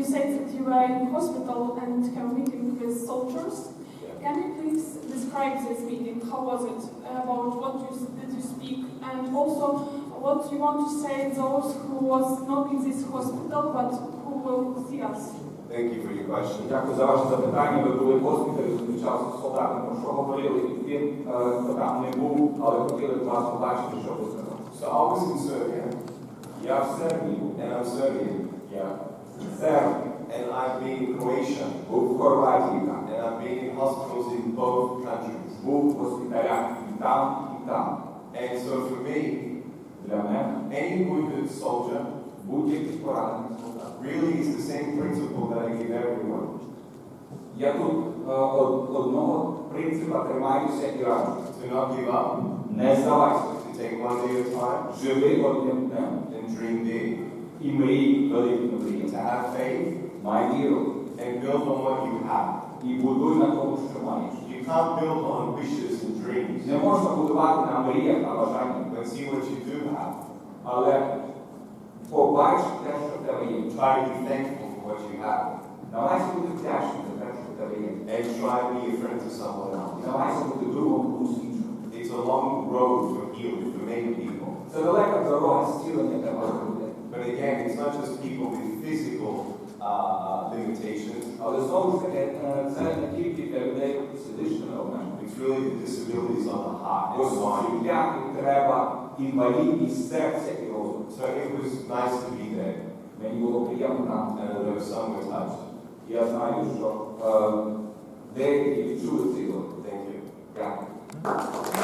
You said that you were in hospital and have a meeting with soldiers. Yeah. Can you please describe this meeting? How was it? About what you, did you speak? And also, what you want to say those who was not in this hospital but who will see us? Thank you for your question. Дякую за ваше запитання. Ви були в госпіталі, зустрічалися з солдатами, про що говорили і тим, е, хто там не був, але хотіли б вас побачити, що ви сказали. So I was in Serbia, Я в Сербії, and I'm Serbian, я серб, and I've been in Croatia, був в Хорватії там, and I've been in hospitals in both countries. був в госпіталях і там, і там. And so for me, Для мене any wounded soldier будь-який поранений солдат. really is the same principle that I give everyone. Я тут е, од- одного принципа тримаюся і раджу. To not give up, Не здавайся. to take one day at a time, Живи одним днем and dream big, і мрій великими to мріями. have faith, Май віру and build on what you have. і будуй на тому, що маєш. You can't build on wishes and dreams, Не можна будувати на мріях, на бажаннях, but see what you do have. але побач те, що в тебе є. Try to be thankful for what you have, Намагайся бути вдячним за те, що в тебе є. and try to be a friend to someone І else. намагайся бути другом комусь іншому. It's a long road for healing for many people. Це далека not just people with physical uh, uh, limitations, Але знову ж таки, е, це не тільки для людей з фізичними обмеженнями. it's really the disabilities on the heart Бо and mind. життя треба інвалідність серця і розуму. So it was nice to be there, Мені було приємно там. and I know some were touched. Я знаю, що е, деякі відчули цей досвід. Thank you. Дякую.